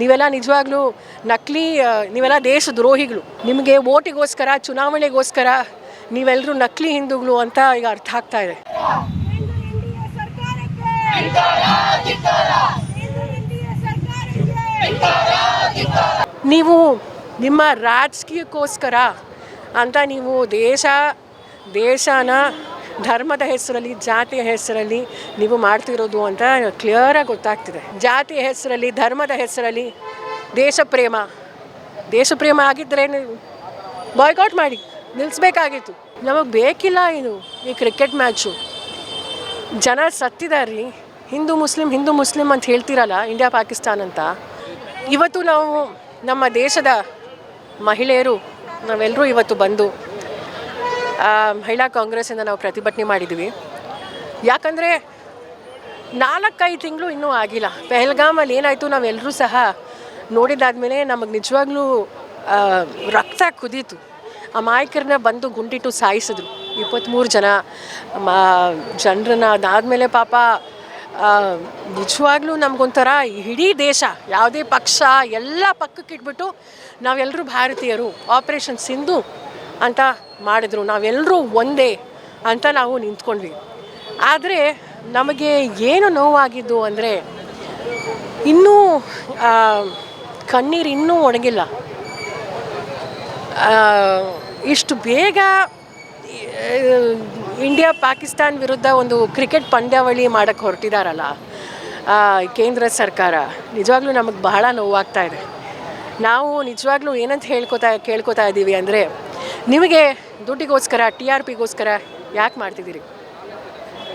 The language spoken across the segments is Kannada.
ನೀವೆಲ್ಲ ನಿಜವಾಗ್ಲೂ ನಕಲಿ ನೀವೆಲ್ಲ ದೇಶ ದ್ರೋಹಿಗಳು. ನಿಮಗೆ ಓಟಿಗೋಸ್ಕರ ಚುನಾವಣೆಗೋಸ್ಕರ ನೀವೆಲ್ಲರೂ ನಕಲಿ ಹಿಂದೂಗಳು ಅಂತ ಈಗ ಅರ್ಥ ಆಗ್ತಾ ಇದೆ. ನೀವು ನಿಮ್ಮ ರಾಜಕೀಯಕ್ಕೋಸ್ಕರ ಅಂತ ನೀವು ದೇಶ, ದೇಶನ ಧರ್ಮದ ಹೆಸರಲ್ಲಿ, ಜಾತಿಯ ಹೆಸರಲ್ಲಿ ನೀವು ಮಾಡ್ತಿರೋದು ಅಂತ ಕ್ಲಿಯರಾಗಿ ಗೊತ್ತಾಗ್ತಿದೆ. ಜಾತಿಯ ಹೆಸರಲ್ಲಿ, ಧರ್ಮದ ಹೆಸರಲ್ಲಿ ದೇಶ ಪ್ರೇಮ ದೇಶ ಪ್ರೇಮ ಆಗಿದ್ದರೆ ಬಾಯ್ಕೌಟ್ ಮಾಡಿ ನಿಲ್ಲಿಸ್ಬೇಕಾಗಿತ್ತು ನಮಗೆ ಬೇಕಿಲ್ಲ ಇದು ಈ ಕ್ರಿಕೆಟ್ ಮ್ಯಾಚು ಜನ ಸತ್ತಿದ್ದಾರೆ ಹಿಂದೂ ಮುಸ್ಲಿಂ ಹಿಂದೂ ಮುಸ್ಲಿಂ ಅಂತ ಹೇಳ್ತಿರಲ್ಲ ಇಂಡಿಯಾ ಪಾಕಿಸ್ತಾನ್ ಅಂತ. ಇವತ್ತು ನಾವು ನಮ್ಮ ದೇಶದ ಮಹಿಳೆಯರು ನಾವೆಲ್ಲರೂ ಇವತ್ತು ಬಂದು ಮಹಿಳಾ ಕಾಂಗ್ರೆಸ್ಸಿಂದ ನಾವು ಪ್ರತಿಭಟನೆ ಮಾಡಿದ್ವಿ. ಯಾಕಂದರೆ ನಾಲ್ಕೈದು ತಿಂಗಳು ಇನ್ನೂ ಆಗಿಲ್ಲ. ಪೆಹಲ್ಗಾಮಲ್ಲಿ ಏನಾಯಿತು ನಾವೆಲ್ಲರೂ ಸಹ ನೋಡಿದಾದ್ಮೇಲೆ ನಮಗೆ ನಿಜವಾಗ್ಲೂ ರಕ್ತ ಕುದೀತು. ಆ ಮಾಯಕರನ್ನ ಬಂದು ಗುಂಡಿಟ್ಟು ಸಾಯಿಸಿದ್ರು. ಇಪ್ಪತ್ತ್ಮೂರು ಜನ ಜನರನ್ನ ಅದಾದಮೇಲೆ ಪಾಪ ನಿಜವಾಗ್ಲೂ ನಮಗೊಂಥರ ಇಡೀ ದೇಶ, ಯಾವುದೇ ಪಕ್ಷ, ಎಲ್ಲ ಪಕ್ಕಕ್ಕೆ ಇಟ್ಬಿಟ್ಟು ನಾವೆಲ್ಲರೂ ಭಾರತೀಯರು, ಆಪರೇಷನ್ ಸಿಂಧು ಅಂತ ಮಾಡಿದ್ರು. ನಾವೆಲ್ಲರೂ ಒಂದೇ ಅಂತ ನಾವು ನಿಂತ್ಕೊಂಡ್ವಿ. ಆದರೆ ನಮಗೆ ಏನು ನೋವಾಗಿದ್ದು ಅಂದರೆ ಇನ್ನೂ ಕಣ್ಣೀರು ಇನ್ನೂ ಒಣಗಿಲ್ಲ. ಇಷ್ಟು ಬೇಗ ಇಂಡಿಯಾ ಪಾಕಿಸ್ತಾನ್ ವಿರುದ್ಧ ಒಂದು ಕ್ರಿಕೆಟ್ ಪಂದ್ಯಾವಳಿ ಮಾಡೋಕ್ಕೆ ಹೊರಟಿದಾರಲ್ಲ ಕೇಂದ್ರ ಸರ್ಕಾರ, ನಿಜವಾಗ್ಲೂ ನಮಗೆ ಬಹಳ ನೋವಾಗ್ತಾ ಇದೆ. ನಾವು ನಿಜವಾಗ್ಲೂ ಏನಂತ ಹೇಳ್ಕೊತಾ, ಕೇಳ್ಕೊತಾ ಇದ್ದೀವಿ ಅಂದರೆ ನಿಮಗೆ ದುಡ್ಡಿಗೋಸ್ಕರ ಟಿ ಆರ್ ಪಿಗೋಸ್ಕರ ಯಾಕೆ ಮಾಡ್ತಿದ್ದೀರಿ?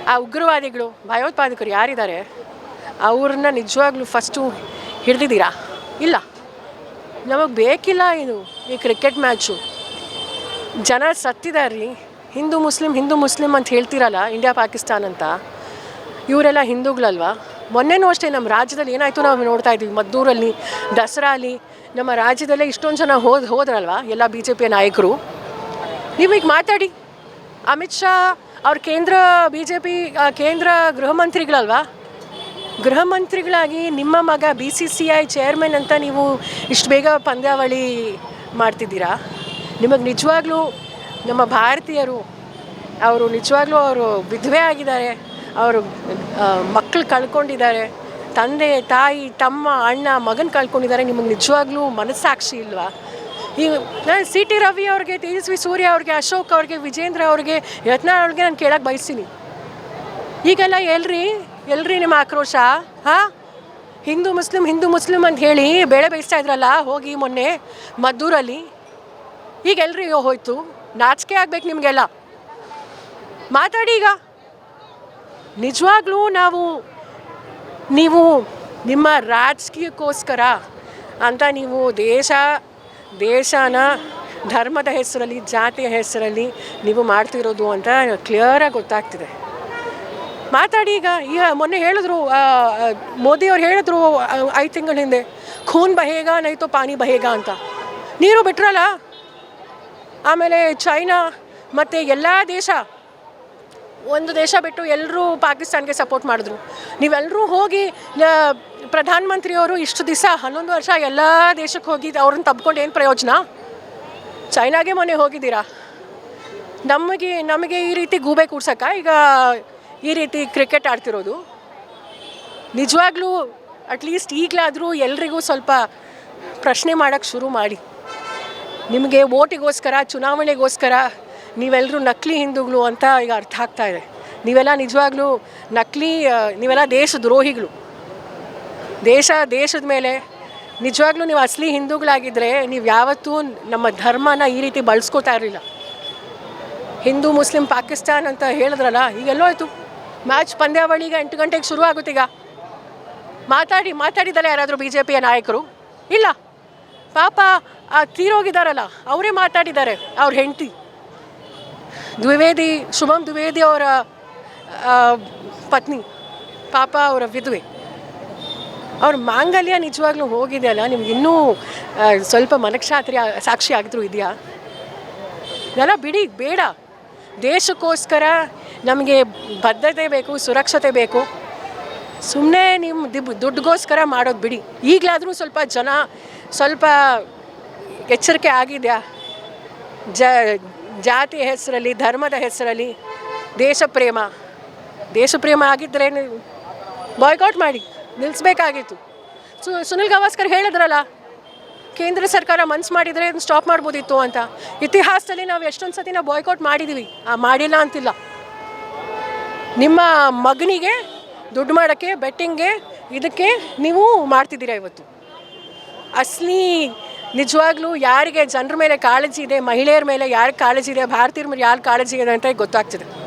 ಆ ಉಗ್ರವಾದಿಗಳು, ಭಯೋತ್ಪಾದಕರು ಯಾರಿದ್ದಾರೆ? ಅವ್ರನ್ನ ನಿಜವಾಗ್ಲೂ ಫಸ್ಟು ಹಿಡ್ದಿದ್ದೀರಾ? ಇಲ್ಲ. ನಮಗೆ ಬೇಕಿಲ್ಲ ಇದು ಈ ಕ್ರಿಕೆಟ್ ಮ್ಯಾಚು ಜನ ಸತ್ತಿದಾರ್ರಿ ಹಿಂದೂ ಮುಸ್ಲಿಂ ಹಿಂದೂ ಮುಸ್ಲಿಂ ಅಂತ ಹೇಳ್ತಿರಲ್ಲ ಇಂಡಿಯಾ ಪಾಕಿಸ್ತಾನ್ ಅಂತ. ಇವರೆಲ್ಲ ಹಿಂದೂಗಳಲ್ವಾ? ಮೊನ್ನೆನೂ ಅಷ್ಟೇ ನಮ್ಮ ರಾಜ್ಯದಲ್ಲಿ ಏನಾಯಿತು ನಾವು ನೋಡ್ತಾ ಇದ್ವಿ. ಮದ್ದೂರಲ್ಲಿ ಅಲ್ಲಿ ನಮ್ಮ ರಾಜ್ಯದಲ್ಲೇ ಇಷ್ಟೊಂದು ಜನ ಹೋದ, ಹೋದ್ರಲ್ವಾ? ಎಲ್ಲ ಬಿ ಜೆ ಪಿಯ ನಾಯಕರು. ನೀವೀಗ ಮಾತಾಡಿ. ಅಮಿತ್ ಶಾ ಅವ್ರ ಕೇಂದ್ರ ಬಿ ಜೆ ಪಿ ಕೇಂದ್ರ ಗೃಹ ಮಂತ್ರಿಗಳಲ್ವಾ ಗೃಹ ಮಂತ್ರಿಗಳಾಗಿ ನಿಮ್ಮ ಮಗ B C C I chairman ಅಂತ ನೀವು ಇಷ್ಟು ಬೇಗ ಪಂದ್ಯಾವಳಿ ಮಾಡ್ತಿದ್ದೀರಾ? ನಿಮಗೆ ನಿಜವಾಗ್ಲೂ ನಮ್ಮ ಭಾರತೀಯರು, ಅವರು ನಿಜವಾಗ್ಲೂ ಅವರು ವಿಧವೆ ಆಗಿದ್ದಾರೆ. ಅವರು ಮಕ್ಕಳು ಕಳ್ಕೊಂಡಿದ್ದಾರೆ. ತಂದೆ, ತಾಯಿ, ತಮ್ಮ, ಅಣ್ಣ, ಮಗನ ಕಳ್ಕೊಂಡಿದ್ದಾರೆ. ನಿಮಗೆ ನಿಜವಾಗ್ಲೂ ಮನಸ್ಸಾಕ್ಷಿ ಇಲ್ವಾ? ಈಗ ನಾನು ಸಿ ಟಿ ರವಿ ಅವ್ರಿಗೆ ತೇಜಸ್ವಿ ಸೂರ್ಯ ಅವ್ರಿಗೆ, ಅಶೋಕ್ ಅವ್ರಿಗೆ, ವಿಜೇಂದ್ರ ಅವ್ರಿಗೆ ಯತ್ನ ಅವ್ರಿಗೆ ನಾನು ಕೇಳಕ್ಕೆ ಬಯಸ್ತೀನಿ. ಈಗೆಲ್ಲ ಎಲ್ರಿ ಎಲ್ರಿ ನಿಮ್ಮ ಆಕ್ರೋಶ? ಹಾಂ? ಹಿಂದೂ ಮುಸ್ಲಿಂ ಹಿಂದೂ ಮುಸ್ಲಿಂ ಅಂತ ಹೇಳಿ ಬೇಳೆ ಬೇಯಿಸ್ತಾ ಇದ್ರಲ್ಲ, ಹೋಗಿ ಮೊನ್ನೆ ಮದ್ದೂರಲ್ಲಿ. ಈಗ ಎಲ್ರಿ ಹೋಯ್ತು, ನಾಚಿಕೆ ಆಗ್ಬೇಕು ನಿಮಗೆಲ್ಲ. ಮಾತಾಡಿ ಈಗ. ನಿಜವಾಗ್ಲೂ ನಾವು, ನೀವು ನಿಮ್ಮ ರಾಜಕೀಯಕ್ಕೋಸ್ಕರ ಅಂತ ನೀವು ದೇಶ ದೇಶನ ಧರ್ಮದ ಹೆಸರಲ್ಲಿ ಜಾತಿಯ ಹೆಸರಲ್ಲಿ ನೀವು ಮಾಡ್ತಿರೋದು ಅಂತ ಕ್ಲಿಯರಾಗಿ ಗೊತ್ತಾಗ್ತಿದೆ. ಮಾತಾಡಿ ಈಗ ಈಗ ಮೊನ್ನೆ ಹೇಳಿದ್ರು ಆ, ಆ, ಮೋದಿ ಅವ್ರು ಹೇಳಿದ್ರು ಐದು ತಿಂಗಳ ಹಿಂದೆ ಖೂನ್ ಬಹೇಗ ನೈತೋ ಪಾನಿ ಬಹೇಗ ಅಂತ. ನೀರು ಬಿಟ್ರಲ್ಲ? ಆಮೇಲೆ ಚೈನಾ ಮತ್ತು ಎಲ್ಲ ದೇಶ ಒಂದು ದೇಶ ಬಿಟ್ಟು ಎಲ್ಲರೂ ಪಾಕಿಸ್ತಾನ್ಗೆ ಸಪೋರ್ಟ್ ಮಾಡಿದ್ರು. ನೀವೆಲ್ಲರೂ ಹೋಗಿ ಪ್ರಧಾನಮಂತ್ರಿಯವರು ಇಷ್ಟು ದಿವಸ, ಹನ್ನೊಂದು ವರ್ಷ ಎಲ್ಲ ದೇಶಕ್ಕೆ ಹೋಗಿ ಅವ್ರನ್ನ ತಬ್ಕೊಂಡು ಏನು ಪ್ರಯೋಜನ? ಚೈನಾಗೆ ಮೊನ್ನೆ ಹೋಗಿದ್ದೀರಾ? ನಮಗೆ ನಮಗೆ ಈ ರೀತಿ ಗೂಬೆ ಕೂಡ್ಸಕ್ಕ? ಈಗ ಈ ರೀತಿ ಕ್ರಿಕೆಟ್ ಆಡ್ತಿರೋದು. ನಿಜವಾಗ್ಲೂ ಅಟ್ಲೀಸ್ಟ್ ಈಗಲಾದರೂ ಎಲ್ರಿಗೂ ಸ್ವಲ್ಪ ಪ್ರಶ್ನೆ ಮಾಡೋಕ್ಕೆ ಶುರು ಮಾಡಿ. ನಿಮಗೆ ಓಟಿಗೋಸ್ಕರ ಚುನಾವಣೆಗೋಸ್ಕರ ನೀವೆಲ್ಲರೂ ನಕಲಿ ಹಿಂದೂಗಳು ಅಂತ ಈಗ ಅರ್ಥ ಆಗ್ತಾ ಇದೆ. ನೀವೆಲ್ಲ ನಿಜವಾಗ್ಲೂ ನಕಲಿ ನೀವೆಲ್ಲ ದೇಶ ದ್ರೋಹಿಗಳು ದೇಶ, ದೇಶದ ಮೇಲೆ ನಿಜವಾಗ್ಲೂ ನೀವು ಅಸಲಿ ಹಿಂದೂಗಳಾಗಿದ್ದರೆ ನೀವು ಯಾವತ್ತೂ ನಮ್ಮ ಧರ್ಮನ ಈ ರೀತಿ ಬಳಸ್ಕೋತಾ ಇರಲಿಲ್ಲ. ಹಿಂದೂ, ಮುಸ್ಲಿಂ, ಪಾಕಿಸ್ತಾನ್ ಅಂತ ಹೇಳಿದ್ರಲ್ಲ, ಈಗೆಲ್ಲೋ ಆಯಿತು. ಮ್ಯಾಚ್ ಪಂದ್ಯಾವಳಿಗೆ ಎಂಟು ಗಂಟೆಗೆ ಶುರು ಆಗುತ್ತೀಗ ಮಾತಾಡಿ, ಮಾತಾಡಿದಲ್ಲ ಯಾರಾದರೂ ಬಿ ಜೆ ಪಿಯ ನಾಯಕರು? ಇಲ್ಲ. ಪಾಪ ಆ ತೀರೋಗಿದ್ದಾರಲ್ಲ ಅವರೇ ಮಾತಾಡಿದ್ದಾರೆ, ಅವ್ರ ಹೆಂಡತಿ. ದ್ವಿವೇದಿ, ಶುಭಂ ದ್ವಿವೇದಿ ಅವರ ಪತ್ನಿ, ಪಾಪ ಅವರ ವಿಧವೆ. ಅವ್ರ ಮಾಂಗಲ್ಯ ನಿಜವಾಗ್ಲೂ ಹೋಗಿದೆಯಲ್ಲ ನಿಮ್ಗೆ ಇನ್ನೂ ಸ್ವಲ್ಪ ಮನಕ್ಷಾತ್ರಿ ಸಾಕ್ಷಿ ಆಗಿದ್ರು ಇದೆಯಾ? ಇದೆಲ್ಲ ಬಿಡಿ, ಬೇಡ. ದೇಶಕ್ಕೋಸ್ಕರ ನಮಗೆ ಬದ್ಧತೆ ಬೇಕು, ಸುರಕ್ಷತೆ ಬೇಕು. ಸುಮ್ಮನೆ ನಿಮ್ಮ ದಿಬ್, ದುಡ್ಡುಗೋಸ್ಕರ ಮಾಡೋದು ಬಿಡಿ. ಈಗಲಾದರೂ ಸ್ವಲ್ಪ ಜನ ಸ್ವಲ್ಪ ಎಚ್ಚರಿಕೆ ಆಗಿದೆಯಾ? ಜ, ಜಾತಿ ಹೆಸರಲ್ಲಿ, ಧರ್ಮದ ಹೆಸರಲ್ಲಿ ದೇಶ ಪ್ರೇಮ ದೇಶ ಪ್ರೇಮ ಆಗಿದ್ದರೆ ಬಾಯ್ಕಾಟ್ ಮಾಡಿ. ನಿಲ್ಲಿಸ್ಬೇಕಾಗಿತ್ತು ಸು, ಸುನಿಲ್ ಗವಾಸ್ಕರ್ ಹೇಳಿದ್ರಲ್ಲ, ಕೇಂದ್ರ ಸರ್ಕಾರ ಮನ್ಸು ಮಾಡಿದರೆ ಇದನ್ನು ಸ್ಟಾಪ್ ಮಾಡ್ಬೋದಿತ್ತು ಅಂತ. ಇತಿಹಾಸದಲ್ಲಿ ನಾವು ಎಷ್ಟೊಂದು ಸತಿ ನಾವು ಬಾಯ್ಕಾಟ್ ಮಾಡಿದ್ದೀವಿ ಆ, ಮಾಡಿಲ್ಲ ಅಂತಿಲ್ಲ. ನಿಮ್ಮ ಮಗನಿಗೆ, ದುಡ್ಡು ಮಾಡೋಕ್ಕೆ ಬೆಟ್ಟಿಂಗ್ಗೆ ಇದಕ್ಕೆ ನೀವು ಮಾಡ್ತಿದ್ದೀರಾ ಇವತ್ತು? ಅಸಲಿ, ನಿಜವಾಗ್ಲೂ ಯಾರಿಗೆ ಜನರ ಮೇಲೆ ಕಾಳಜಿ ಇದೆ, ಮಹಿಳೆಯರ ಮೇಲೆ ಯಾರಿಗೆ ಕಾಳಜಿ ಇದೆ, ಭಾರತೀಯರ ಮೇಲೆ ಯಾರು ಕಾಳಜಿ ಇದೆ ಅಂತ ಗೊತ್ತಾಗ್ತಿದೆ.